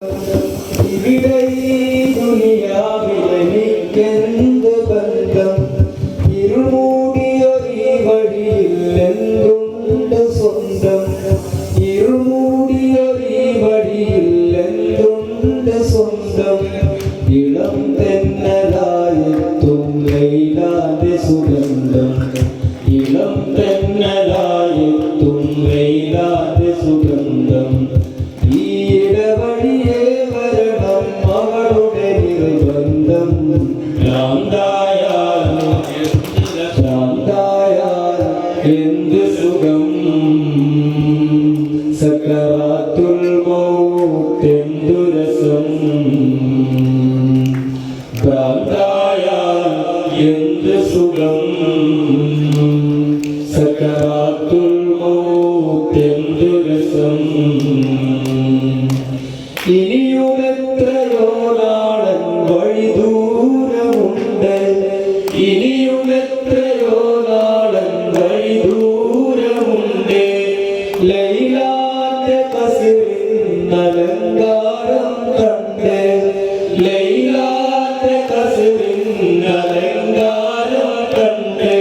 Y vive എന്ത് സുഖം? സക്കറാത്തുൽ മൗത്തെന്തു രസം? ഭ്രാന്തായാൽ എന്ത് സുഖം? സക്കറാത്തുൽ മൗത്തെന്തു ലൈലാന്റെ കസിറിൻ അലങ്കാരം കണ്ട്. ലൈലാന്റെ കസിറിൻ അലങ്കാരം കണ്ട്.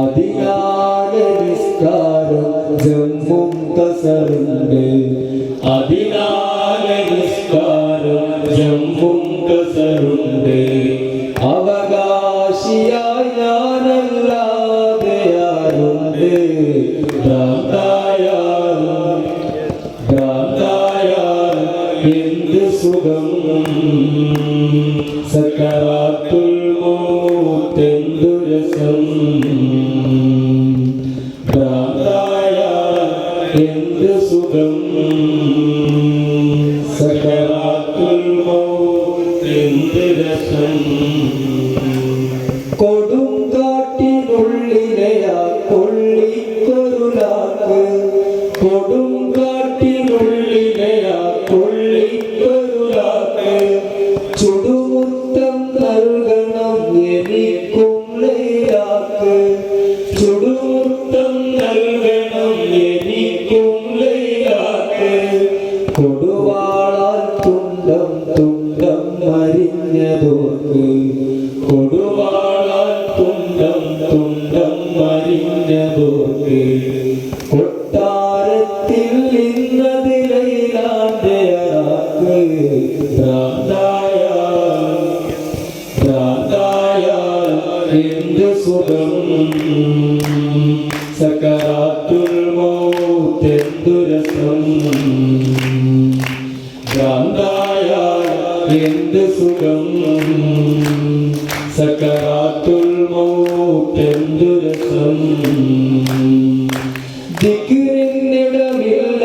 അതിനാലെ നിസ്കാരം ജമ്മും കസറുണ്ട് അതിനാലെ നിസ്കാരം ജമ്മും കസറുണ്ട് അവകാശിയായി ഞാനല്ലാതെ ആരുണ്ട്? ഭ്രാന്തായാൽ സുഖം. സക്കറാത്തുൽ മൗത്തെന്തു രസം ഭ്രാന്തായാൽ എന്ത് സുഖം സക്കറാത്തുൽ കൊടുവാളാൽ തുണ്ടം തുണ്ടം മരിഞ്ഞതോർക്ക് കൊട്ടാരത്തിൽ ഇന്നതിലയിലാന്റെ അറാക്ക്. ഭ്രാന്തായാൽ ഭ്രാന്തായാൽ എന്ത് സുഖം? സക്കറാത്തുൽ മൗത്തെന്തു രസം? ഭ്രാന്തായാൽ എന്ത് സുഖം? സക്കറാത്തുൽ മൗത്തെന്തു രസം ദിക്കിരിന്നിടമില്ല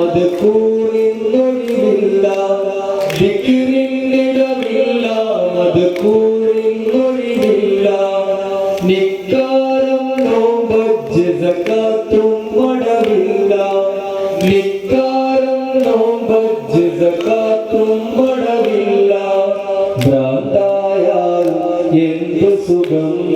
അത് കൂറിന്നൊഴിവില്ല ദിക്കിരിന്നിടമില്ല അത് കൂറിന്നൊഴിവില്ല നിക്കാരം നോമ്പജ്ജ് സക്കാത്തും മടവില്ല. നിക്കാരം നോമ്പജ്ജ് സക്കാത്തും